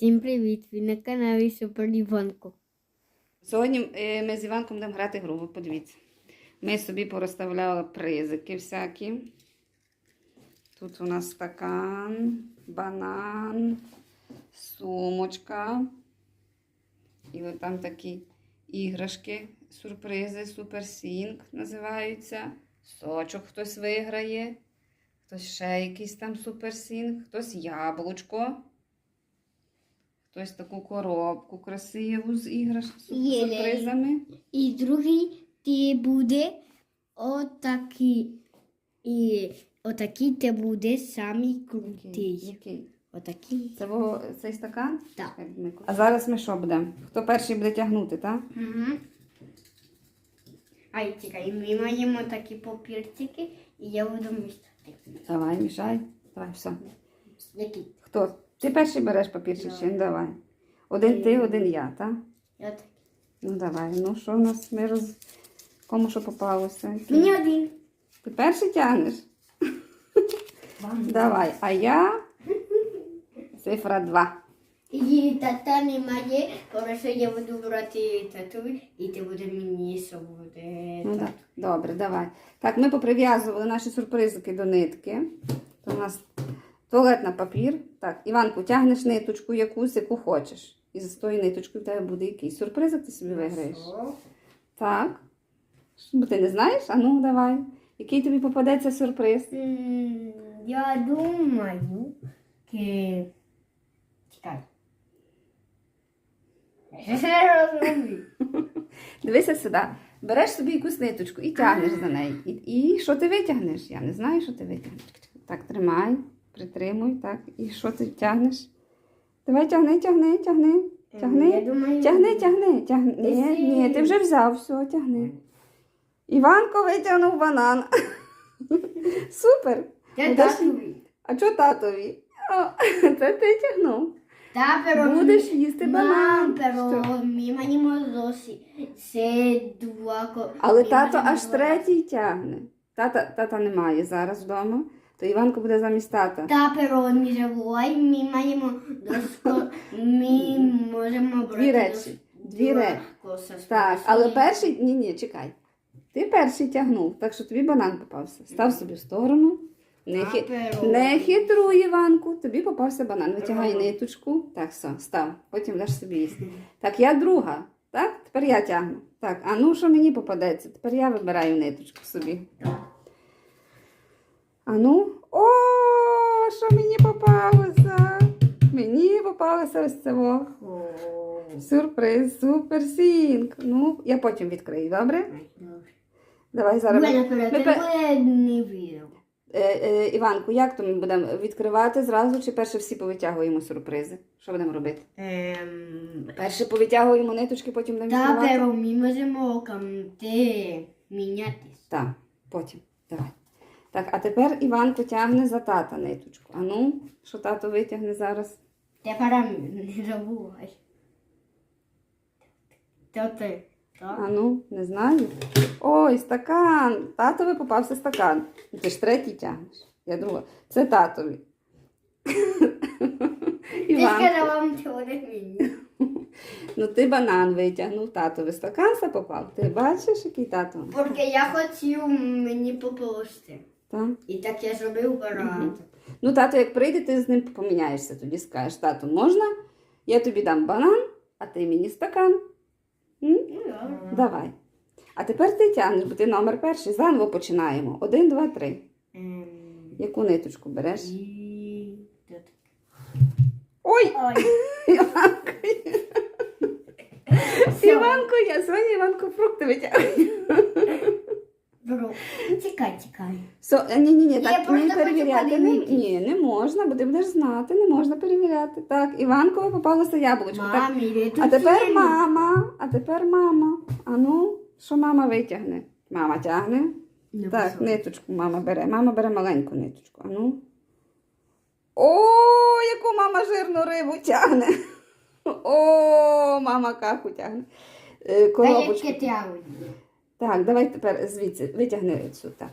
Всім привіт! Ви на каналі Супер Іванко. Сьогодні е, ми з Іванком будемо грати гру. Ви Подивіться. Ми собі порозставляли призики всякі. Тут у нас стакан, банан, сумочка. І от там такі іграшки, сюрпризи, суперсінк називаються. Сочок хтось виграє. Хтось ще якийсь там суперсінк, хтось яблучко. Хтось таку коробку красиву з іграш... з Є. сюрпризами. І другий ти буде отакий. І отакий ти буде самий крутий. Який? Отакий. Це во- цей стакан? Так. А зараз ми що будемо? Хто перший буде тягнути, так? Угу. Ай, чекай, ми маємо такі папірчики, і я буду містити. Давай, мішай. Давай, все. Які? Хто? Ти перший береш папірчик чи? ні? Давай. Один ти, один я, так? Отакий. Ну давай. Ну що в нас ми роз... Кому що попалося? Мені один. Ти перший тягнеш? Давай. А я цифра 2. І тата немає, тому що я буду брати тату, і ти буде мені, буде Ну, так. Добре, давай. Так, ми поприв'язували наші сюрпризики до нитки. То у нас туалетна папір. Так, Іванку, тягнеш ниточку якусь, яку хочеш. І з тою ниточкою в тебе буде якийсь сюрпризик, ти собі виграєш. Так. Бо ти не знаєш? А ну давай. Який тобі попадеться сюрприз? Я думаю, que... Чекай. Дивися сюди. Береш собі якусь ниточку і тягнеш за неї. І, і що ти витягнеш? Я не знаю, що ти витягнеш. Так, тримай, притримуй, так. І що ти тягнеш? Давай тягни, тягни, тягни. Тягни. Я думаю, Тягни, тягни, тягни. Ні, ні, ти вже взяв, все, тягни. Іванко витягнув банан. Супер. Я Ну, татові. А чого татові? О, це ти тягнув. Та, pero... Будеш їсти банан. Мам, маємо досі. Це два... ко- Але тато аж третій тягне. Тата, тата немає зараз вдома, то Іванко буде замість тата. Та, pero не ми маємо доско... Ми можемо брати... Дві речі. Дві речі. Так, але перший, ні, ні, чекай. Ти перший тягнув, так що тобі банан попався. Став собі в сторону. Не, хі... Не хитруй, Іванку, тобі попався банан. Витягай ниточку. Так, все, став. Потім даш собі їсти. Так, я друга. Так, тепер я тягну. Так, а ну що мені попадеться? Тепер я вибираю ниточку собі. А ну, о, що мені попалося? Мені попалося ось це. во. О. Сюрприз, суперсінк. Ну, я потім відкрию, добре? Давай зараз. Ми- не відео. Е, е, Іванку, як то ми будемо відкривати зразу, чи перше всі повитягуємо сюрпризи? Що будемо робити? Ем... Перше повитягуємо ниточки, потім будемо відкривати? pero ми можемо камте мінятись. Так, потім. Давай. Так, а тепер Іванко тягне за тата ниточку. А ну, що тато витягне зараз? Те пара не забувай. То ти. А ну, не знаю. Ой, стакан. Татові попався стакан. Ну, Ти ж третій тягнеш. Я друга. Це татові. Ти сказала вам буде мені. Ну ти банан витягнув, татові стакан попав. Ти бачиш, який тато? Porque я хотів мені пополости. Так. І так я зробив багато. Ну, тато, як прийде, ти з ним поміняєшся, тоді скажеш, тату, можна? Я тобі дам банан, а ти мені стакан. М? Ну, добре. Давай. А тепер ти тягнеш, бо ти номер перший. Заново починаємо. Один, два, три. Ем, Яку ниточку береш? І... тут. Ой! Ой. Іванко! Іванко, я сьогодні Іванко фрукти витягую. Бро, чекай, чекай. Все, е, ні, ні, ні, Я так просто не хочу перевіряти. Не, подивитись. ні, не можна, бо ти будеш знати, не можна перевіряти. Так, Іванкові попалося яблучко. Так, Мамі, тут А тепер мама, а тепер мама. А ну, що мама витягне? Мама тягне. Не Так, писала. ниточку мама бере. Мама бере маленьку ниточку. А ну. О, яку мама жирну рибу тягне. О, мама каку тягне. Е, Та Коробочку. яке тягу? Так, давай тепер звідси витягни. Так.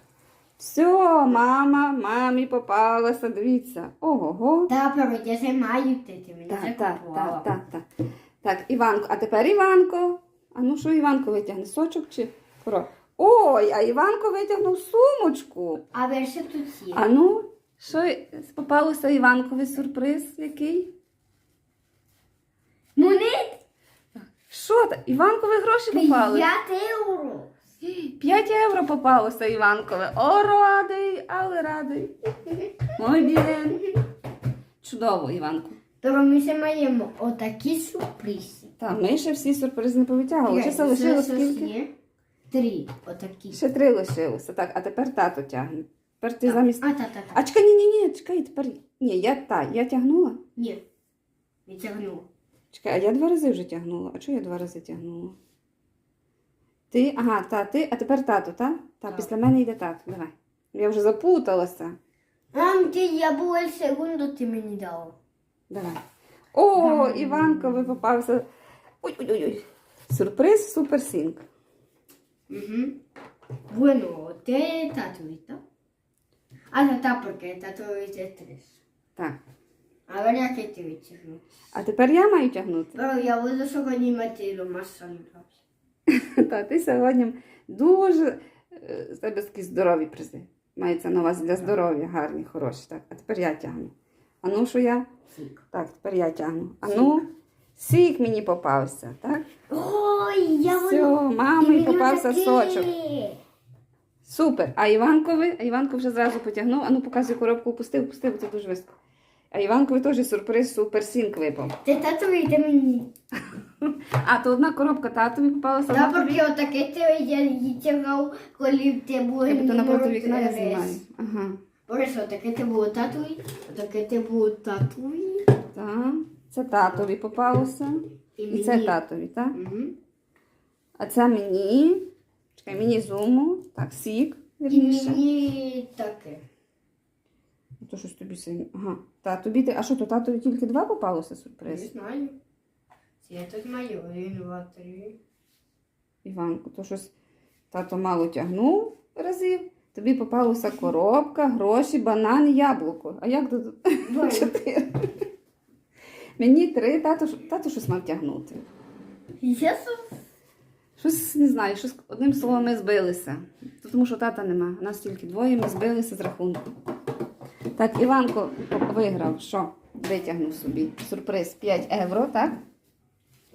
Все, мама, мамі попалася, дивіться. Ого-го. Та, pero я же маю ти, ти мені Так, так, так, так, так. Так, Іванко, а тепер Іванко. А ну що Іванко витягне? Сочок чи коро? Ой, а Іванко витягнув сумочку. А ver що тут є. А ну, що попалося Іванкові сюрприз який? Монет? Що? Іванкові гроші попали? 5 євро. 5 євро попалося Іванкове. О, радий, але радий. Bien. Чудово, Іванку. Pero ми ще маємо отакі сюрпризи. Так, ми ще всі сюрпризи не повитягували. Ще Це лишилось скільки? Три отакі. Ще три лишилося. Так, а тепер тато тягне. Тепер ти замість. А, та, та, та. А чекай, ні, ні, ні, чекай, тепер. Ні, я та, я тягнула. Ні. Відтягнула. Чекай, а я два рази вже тягнула. А чого я два рази тягнула? Ти, ага, та, ти, а тепер тато, та? Та, Так. після мене йде тато. Давай. Я вже запуталася. А, ти, я була segundo, ти мені дала. Давай. О, Давай. Іванкові попався. Ой-ой-ой. Сюрприз суперсінк. Угу. Bueno, татові, так? А, та, та, porque татові це три. Так. А як ти відтягну. А тепер я маю тягнути. Я буду сьогодні мати saludable. Та ти сьогодні дуже е, з тебе такі здорові призи. Мається на увазі для здоров'я, гарні, хороші. Так. А тепер я тягну. А ну що я? Сік. Так, тепер я тягну. А ну, сік мені попався, так? Ой, я Все, мамі попався сочок. Супер. А Іванкові, а Іванко вже зразу потягнув. А ну показуй коробку, пустив, пустив, це дуже високо. А Іванкові теж сюрприз супер сінк випав. Ти татові йде мені. А, то одна коробка татові попалася. Да, тобі. porque отаке ти я її тягав, коли ти був Я б то напроти вікна я знімаю. Ага. Боже, отаке ти було татові, отаке ти було татові. Так. Це татові попалося. І І це татові, так? Угу. А це мені. Чекай, мені зуму. Так, сік. І Вірніше. мені таке. То щось тобі сильно. Ага. Та, тобі ти. А що то татові тільки два попалося Не знаю. Це тут моє. Один, два, три. Іванку, то щось тато мало тягнув разів. Тобі попалася коробка, гроші, банан, яблуко. А як тут? Чотири. Мені три, тато, тато щось мав тягнути. Я Щось не знаю, щось одним словом ми збилися. Тому що тата нема. Нас тільки двоє, ми збилися з рахунку. Так, Іванко виграв, що? Витягнув собі сюрприз 5 євро, так?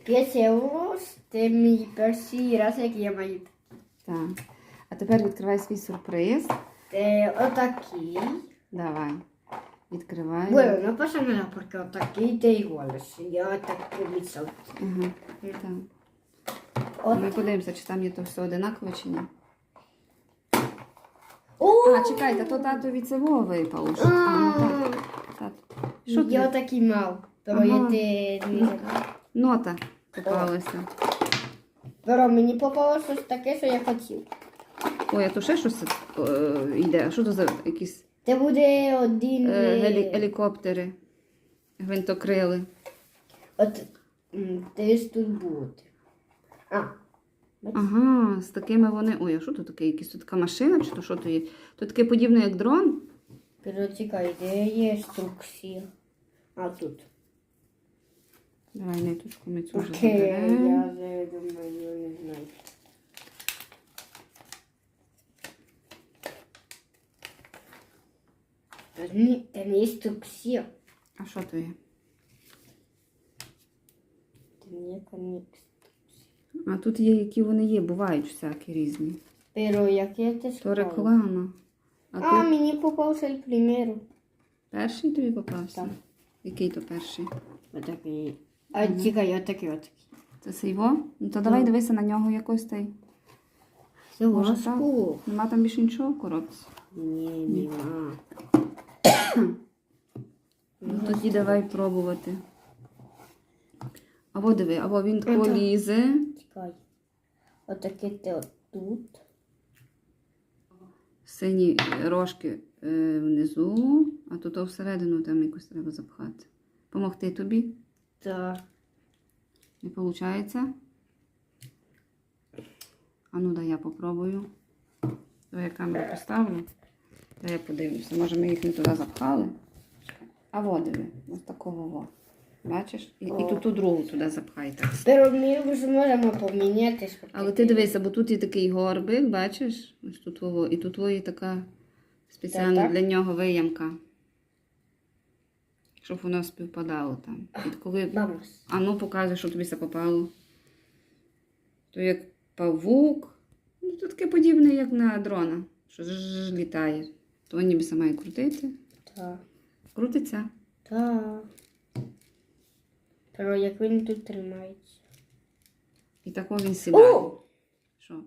5 євро. Це мій перший раз, як я маю. Так. А тепер відкривай свій сюрприз. Це отакий. Давай. Відкривай. Bueno, no pasa nada porque отакий те iguales. Я так помісав. Ага. Так. От. Ми подивимося, чи там є то все одинакове чи ні. А, чекайте, то татові це во випало. що- А, так. Тато. Що Я тобі? отакий мав. Pero Ага. я те не знаю. Нота попалася. Pero мені попалося щось таке, що я хотів. Ой, а то ще щось е, йде. А що то за якісь Це буде один. е, е, гелі- гелікоптери, гвинтокрили. От м, десь тут буде. А, Ага, з такими вони. Ой, а що тут таке? Якась тут така машина, чи то що то є? То таке подібне, як дрон. pero чекай, де є інструкція? А тут. Давай ниточку ми цю вже Окей, заберемо. я вже думаю, не знаю. Це не, інструкція. А що то є? Це не конекс. А тут є, які вони є, бувають всякі різні. Pero як я те То склала? реклама. А, А, тут мені попався el primero. перший тобі попався? Так. Який то перший? Отакий. А чекай, отакий, отакий. Це сейво? Ну то давай дивися на нього якось той. Це Може, важко. Нема там більше нічого в коробці. Ні, нема. Ну тоді давай пробувати. Або диви, або він тако Ага. лізе. Чекай. Отаке те тут. Сині рожки е, внизу, а тут всередину там якось треба запхати. Помогти тобі? Так. Не виходить? А ну дай я попробую. Давай я камеру поставлю. Та я подивлюся, може ми їх не туди запхали. А во диви, ось такого во. Бачиш? І, і ту, ту другу туди запхай так. Pero ми вже можемо помінятись. Але ти дивися, бо тут є такий горбик, бачиш? Ось тут вово. І тут є така спеціальна Так, так. для нього виямка. Щоб воно співпадало там. І коли. А ну показуй, що тобі це попало. То як павук. Ну, то таке подібне, як на дрона, що ж літає. То ніби сама має крутити. Так. Крутиться. Так. Pero як він тут тримається. І тако він сідає. О! Що?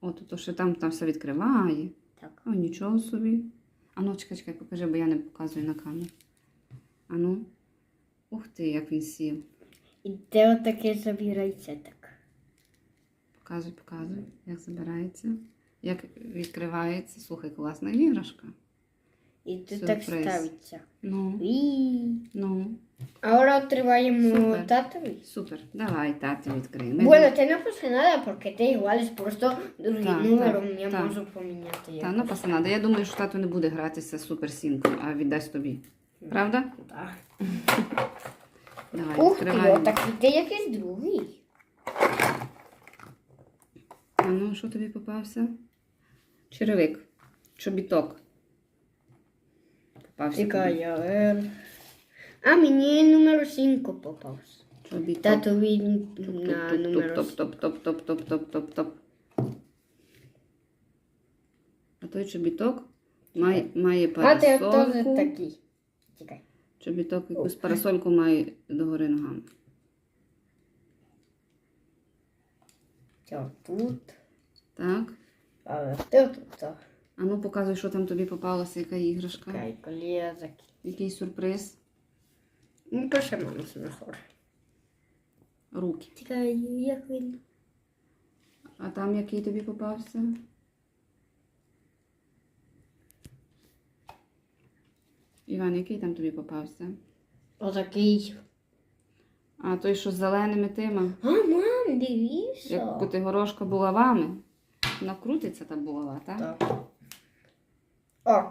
О, то, то що там, там все відкриває. Так. О, нічого собі. А ну, чекай, чекай, покажи, бо я не показую на камеру. А ну. Ух ти, як він сів. І де отаке забирається так. Показуй, показуй, як забирається. Як відкривається. Слухай, класна іграшка. І тут так Сюрприз. ставиться. Ну, І... ну. Ahora відкриваємо Супер. татові. Супер. Давай, тати, відкрий. Ми- Bueno, te no pasa nada porque te iguales, просто другий Так, номером так, я так. можу поміняти. Та, ну пасанада. Я думаю, що тато не буде гратися з суперсімкою, а віддасть тобі. Правда? Так. Давай, Ух ти, відкриваємо. ти якийсь другий. А ну, що тобі попався? Черевик. Чобіток. Попався. Чекай, тобі. а ver. А мені номер 5 попався. Чобіток. Татові на номер Топ, топ, топ, топ, топ, топ, топ, топ. А той чобіток має, має А ти парасольку. такий. Чекай. Чобіток якусь парасольку має догори ногами. Тут? Так. А ти тут. А ну показуй, що там тобі попалося, яка іграшка. Чекай, коли. Який сюрприз. Ну, то ще маму нахор. Руки. Чекай, як він? А там який тобі попався? Іван, який там тобі попався? Отакий. А той, що з зеленими тима, А, мам, дивіться. як Котигорошка булавами. Вона крутиться та булава, так? Так. О,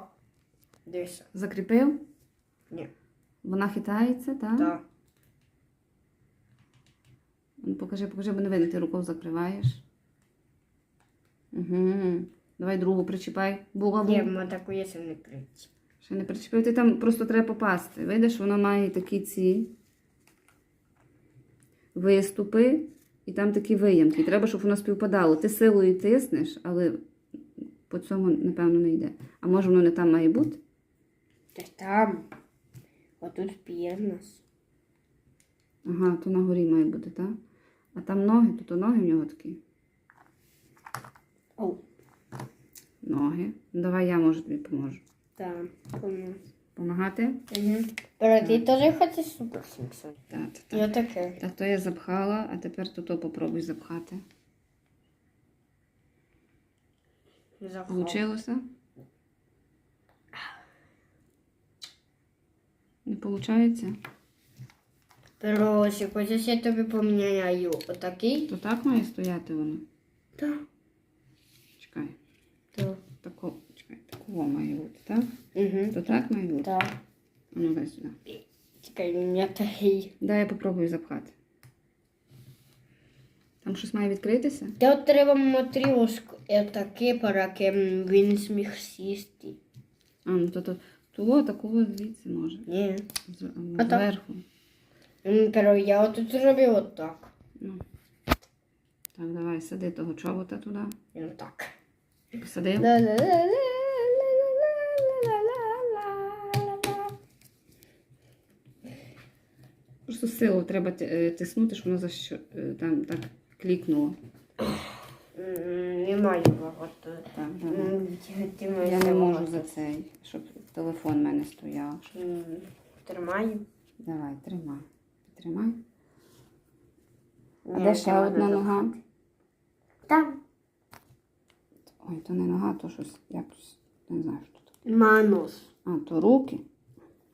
дивися. Закріпив? Ні. Вона хитається, так? Так. Ну, покажи, покажи, бо не видно, ти рукою закриваєш. Угу. Давай другу причіпай. Булаву. Ні, ма таку є не крить. Ще не причепив, ти там просто треба попасти. Видиш, воно має такі ці виступи і там такі виямки. Треба, щоб воно співпадало. Ти силою тиснеш, але по цьому, напевно, не йде. А може воно не там має бути? Та там. Отут п'є в нас. Ага, то на горі має бути, так? А там ноги, то, то ноги в нього такі. О, Ноги. Ну, Давай я може тобі поможу. Помню. Помагати? Угу. Pero ти теж хочеш супер Сімпсон. Так, так, І так. отаке. Так, то я запхала, а тепер то, то попробуй запхати. Получилося? Не? Pero якщо хочеш, я тобі поміняю отакий. То так має стояти воно. Так. Чекай. То. Тако, чекай, такого має бути, так? Угу. То так має бути? Так. А ну дай сюди. Чекай, у мене такий. Дай я попробую запхати. Там щось має відкритися? Та от треба матріоску. Отаке, поки він зміг сісти. А, ну то, то, того, такого звідси може. Ні. З, а, зверху. Pero я отут зробив отак. Ну. Так, давай, сади того чобота туди. І отак. Посадив. Просто силу треба е, тиснути, щоб воно за що, е, там так клікнуло. М, Немає багато. Так. М, ті- ті Я не можу за цей, щоб телефон в мене стояв. М, Тримаю. Давай, тримай. Тримай. А де ще одна нога? Там. Ой, то не нога, то щось, як то, не знаю, що то. Манус. А, то руки.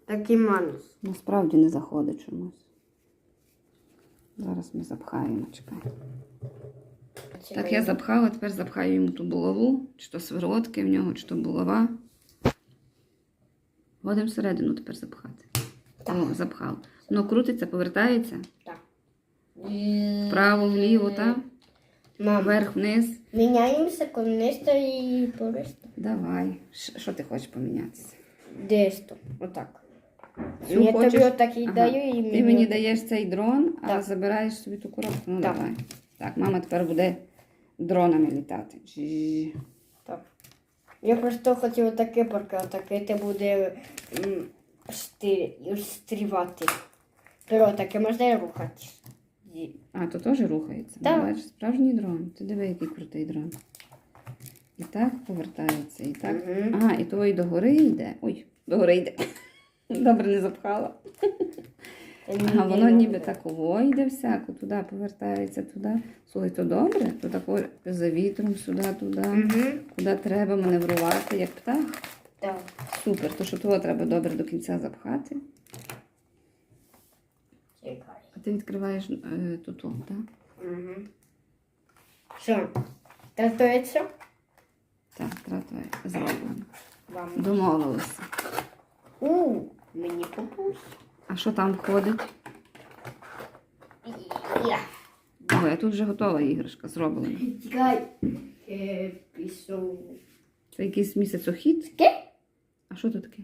Такий манус. Насправді не заходить чомусь. Зараз ми запхаємо, чекай. Так, я запхала, тепер запхаю йому ту булаву, чи то сироватки в нього, чи то булава. Годимо всередину тепер запхати. Так. О, запхав. Воно крутиться, повертається. Так. Вправо, вліво, так? Мам, Вверх, вниз. міняємося конечто і пористо. Давай. Що ти хочеш помінятися? Десто. Отак. Цю Я хочеш? тобі отакий Ага. даю і Ти мені мені даєш цей дрон, а Так. забираєш собі ту коробку. Ну Так. давай. Так, мама тепер буде дронами літати. Так. Я просто хотів таке, поки таке те буде стрівати. Pero таке можна. І- А, то теж рухається. Так. Бачиш, справжній дрон. Ти диви, який крутий дрон. І так повертається, і так. Мгм. Ага, і то і догори йде. Ой, догори йде. Добре не запхала. Ага, воно ніби так ово йде всяко, туди повертається, туди. Слухай, то добре, то тако за вітром сюди, туди, куди треба маневрувати, як птах. Так. Супер, то що того треба добре до кінця запхати. Чекай. А ти відкриваєш е, тут, так? Мгм. Що? Готується? Так, тратує зроблено. Домовилися. У, мені попусть. А що там входить? Я. Ой, а тут вже готова іграшка зроблена. Чекай. Е, пішов. Це якийсь місяцохід? Таке? А що тут таке?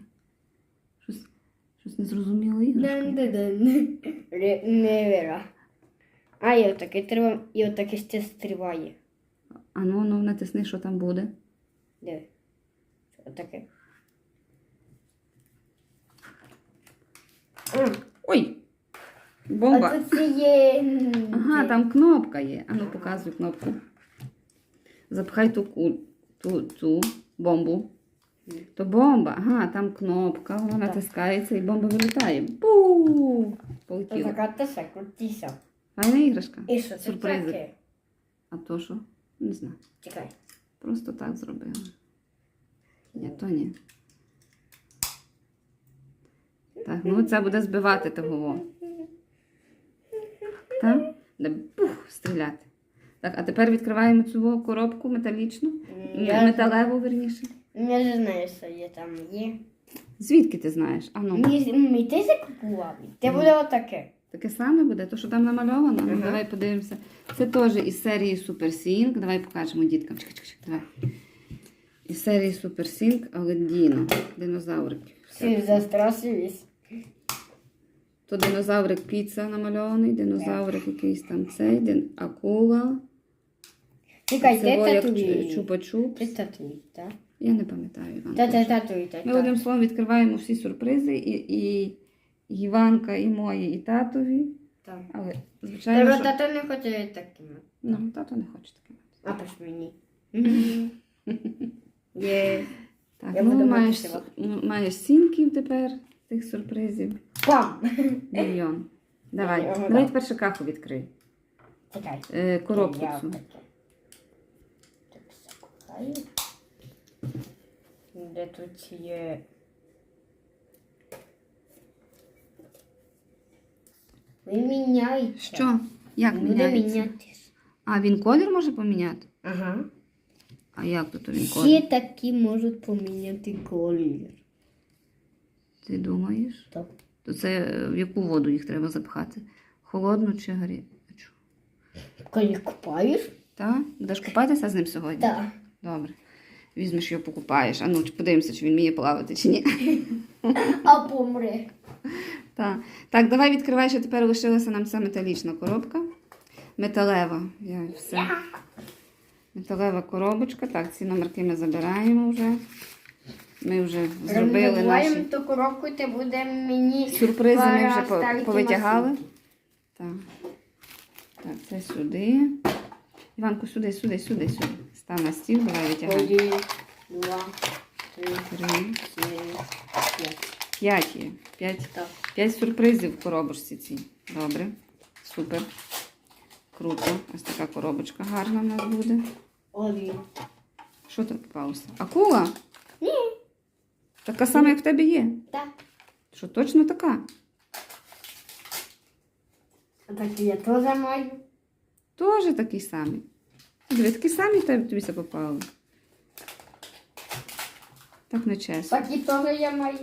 Щось, щось незрозуміле іграшка. Дан-дан-дан. Ре- Не вера. А, і отаке треба, і отаке ще стріває. А ну, ну натисни, що там буде. Диви. Отаке. Ой! а Бомба! тут є... Ага, там кнопка є. А ну показуй кнопку. Запхай ту, ку- ту, ту бомбу. То бомба, ага, там кнопка, вона натискається і бомба вилітає. Бу! Полетіла. така теса, крутіся. Файна іграшка. І що це Сюрпризи. таке? А то що? Не знаю. Чекай. Просто так зробила. Ні, то ні. Так, ну це буде збивати того. Так? Бух, стріляти. Так, а тепер відкриваємо цю коробку металічну. Я- Металеву, верніше. Я не знаю, що є там є. Звідки ти знаєш? А ну, мені ти закупував. Це буде отаке. таке саме буде, то що там намальовано. Ну, давай подивимося. Це теж із серії Super Sync. Давай покажемо діткам. Чекай, чекай, чекай, давай. Із серії Super Sync, але Діно. Динозаврики. Всі застрашились. То динозаврик піца намальований, динозаврик якийсь там цей, дин... акула. Чекай, Це де як татуї? чупа-чуп. Де татуї, так? Я не пам'ятаю. Іван. Та та татуї, та Ми одним словом відкриваємо всі сюрпризи, і, і Іванка, і мої, і татові. Так. Але, звичайно, Та що... тато не хоче таким. Ну, тато не хоче таким. А пиш мені. Є. Так, Я ну буду маєш, мати ну, маєш сінків тепер, тих сюрпризів. Пам! Мільйон. Давай. Ага, Давай да. тепер шикаху відкрий. Чекай. Е, коробку Я цю. таке. Так, закохаю. Де тут є. Ви міняєте. Що? Як Буде міняється? мінятись. А він колір може поміняти? Ага. А як тут він колір? Всі такі можуть поміняти колір. Ти думаєш? Так. То це е, в яку воду їх треба запхати? Холодну чи гарячу? Коли купаєш? Так? Будеш купатися з ним сьогодні? Так. Добре. Візьмеш його, покупаєш. А ну, подивимося, чи він вміє плавати, чи ні. А помре. Так. так, давай відкривай, що тепер лишилася нам ця металічна коробка. Металева. Я все. Металева коробочка. Так, ці номерки ми забираємо вже. Ми вже зробили наші ту коробку, це буде мені сюрпризи. Ми вже по- повитягали. Так. Так, це сюди. Іванку, сюди, сюди, сюди, сюди. Став на стіл, давай витягай. Один, два, три, Три, чотири, п'ять. п'ять є. П'ять. Так. П'ять сюрпризів в коробочці цій. Добре. Супер. Круто. Ось така коробочка гарна в нас буде. Один. Що там попалося? Акула? Така сама, як в тебе є. Так. Що точно така? А так я теж маю. Теж такий самий. Диви, такі самі тобі це попали. Так не чесно. Так і теж я маю.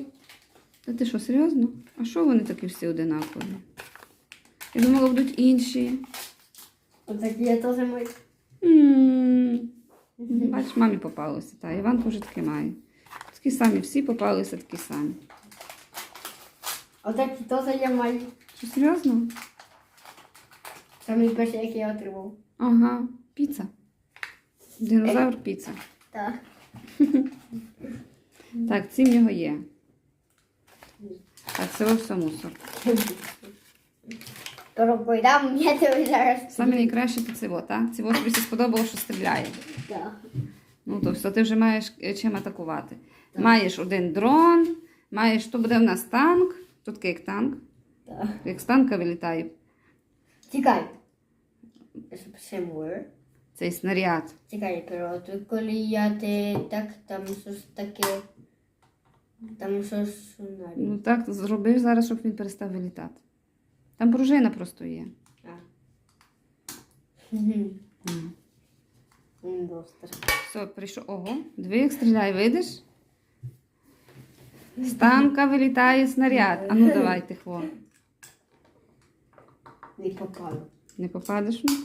Та ти що, серйозно? А що вони такі всі одинакові? Я думала, будуть інші. Отакі я теж маю. Бачиш, мамі попалося. Та Іванка вже таке має. Такі самі, всі попалися такі самі. Отакі теж я маю. Що серйозно? Самі перші, які я отримав. Ага, піца. Динозавр піца. Так. Так, ці в нього є. Так, це все мусор. Коробкою дам, я тебе зараз. Саме найкраще то циво, так? Циво тобі сподобало, що стріляє. Так. Ну, то все, ти вже маєш е, чим атакувати. Маєш один дрон, маєш, то буде в нас танк. Тут такий як танк. Так. Як з танка вилітає more. цей снаряд. Чекай, pero коли я те так, там щось таке. Там щось навіть. Ну так, зробив зараз, щоб він перестав вилітати. Там пружина просто є. Все, прийшов. Ого, диви, як стріляє, видиш? З танка вилітає снаряд. А ну давайте, хво. Не попало. Не попадеш? ну?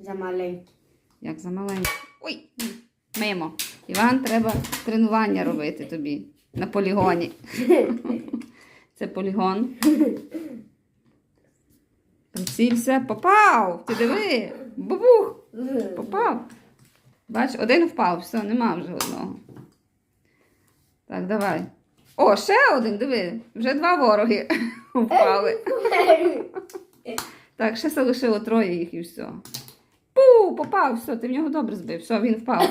За маленький. Як за маленький. Ой, мимо. Іван, треба тренування робити тобі на полігоні. Це полігон. Прицілься, попав! Ти диви! Бабух! Попав. Бач, один впав, все, нема вже одного. Так, давай. О, ще один, диви. Вже два вороги впали. Так, ще залишило троє їх і все. Пу, попав, все, ти в нього добре збив. Все, він впав.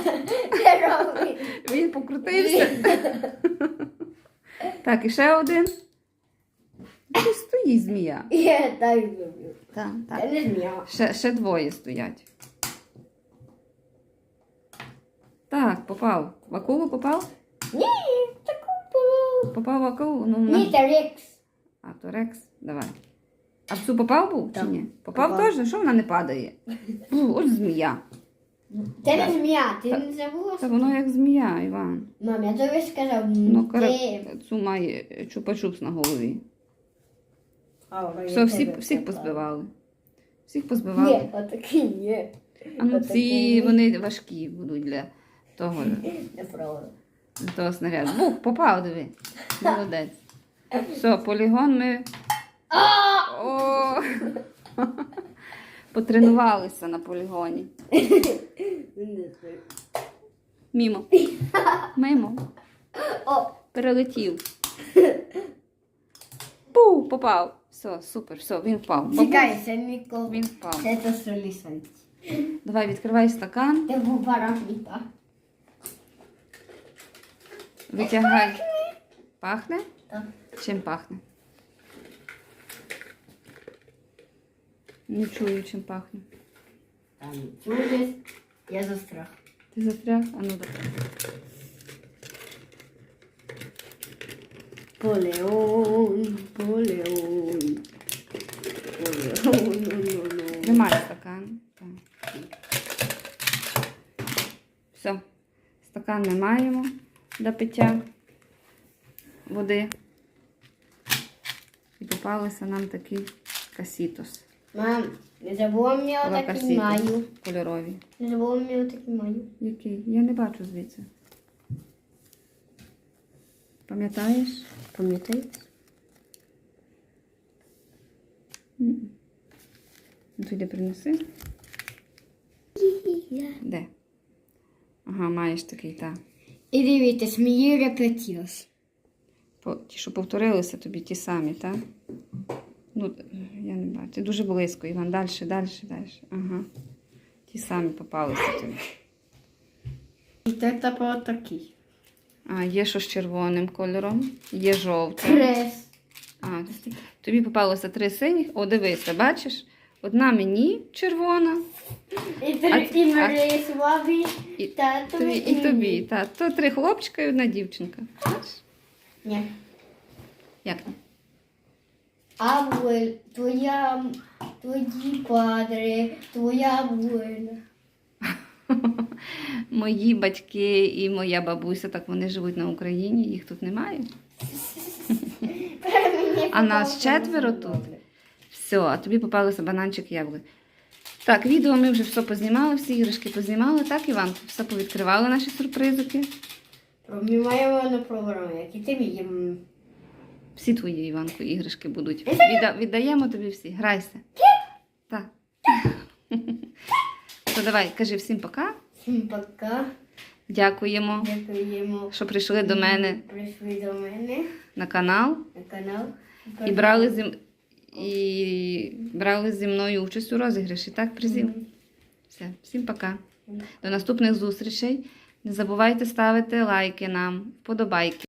Він покрутився. Так, і ще один. Ось стоїть змія. Я так зроблю. Так, так. не змія. Ще, ще двоє стоять. Так, попав. В акулу попав? Ні, було. Попав в акулу? Ну, на- Ні, це рекс. А, то Рекс, давай. А в цю попав був чи Так. ні? Попав Попав. теж? Що вона не падає? Фу, ось змія. Це не змія, ти не забула? Та воно як змія, Іван. Мам, я тобі сказав, Ну, ти... кара... цю має чупа-чупс на голові. Все, я всі, тебе всіх позбивали. Всіх позбивали. Ні, отакі ні. А ну отакі ці ні. вони важкі будуть для того, Неправда. Того снаряду. Бух, попав, диви. Молодець. Все, полігон ми. О! Потренувалися на полігоні. Мімо. Мимо. Перелетів. Пу, попав. Все, супер, все, він впав. Бабусь, чекай, це. Він впав. Це то солісанці. Давай відкривай стакан, Це був парахліта. Витягай. Пахне? Так. Чим пахне? Не чую, чим пахне. Там чудес. Я застрах. Ти застряг? А ну давай. Полеон, Полеон. Полеон. Тримай стакан. Так. Все. Стакан ми маємо для пиття води. І попалися нам такі касітос. Мам, не забула мені отакий маю. кольорові. Не забула мені отакий маю. Який? Я не бачу звідси. Пам'ятаєш? Пам'ятаєте? М. Ну, Тоді принеси. Де? Ага, маєш такий, так. І дивіться, мені репетілось. Ті, що повторилися тобі, ті самі, так? Ну, я не бачу. Ти дуже близько, Іван. Далі, далі, далі. Ага. Ті самі попалися тобі. І це тепер отакий. А, є що з червоним кольором, є жовтим. Крес. А, тобі попалося три синіх. О, дивися, бачиш? Одна мені червона, І, три, ці- і Марії і тобі, і тобі. Та, то три хлопчика і одна дівчинка. Ні. Як? ні? Абуель, твоя, твої падри, твоя абуеля. Мої батьки і моя бабуся, так вони живуть на Україні, їх тут немає. А нас четверо тут. Все, а тобі попалися бананчик яблук. Так, відео ми вже все познімали, всі іграшки познімали, так, Іванко? Все повідкривали наші сюрпризики. Ми маємо на програму, які ти їм. Всі твої, Іванко, іграшки будуть. Відда- віддаємо тобі всі. Грайся. Так. То давай, кажи всім пока. Всім пока. Дякуємо, Дякуємо. що прийшли до мене Прийшли до мене на канал на канал. і брали зі, і брали зі мною участь у розіграші. Так, призів. Все, всім пока. До наступних зустрічей. Не забувайте ставити лайки нам, вподобайки.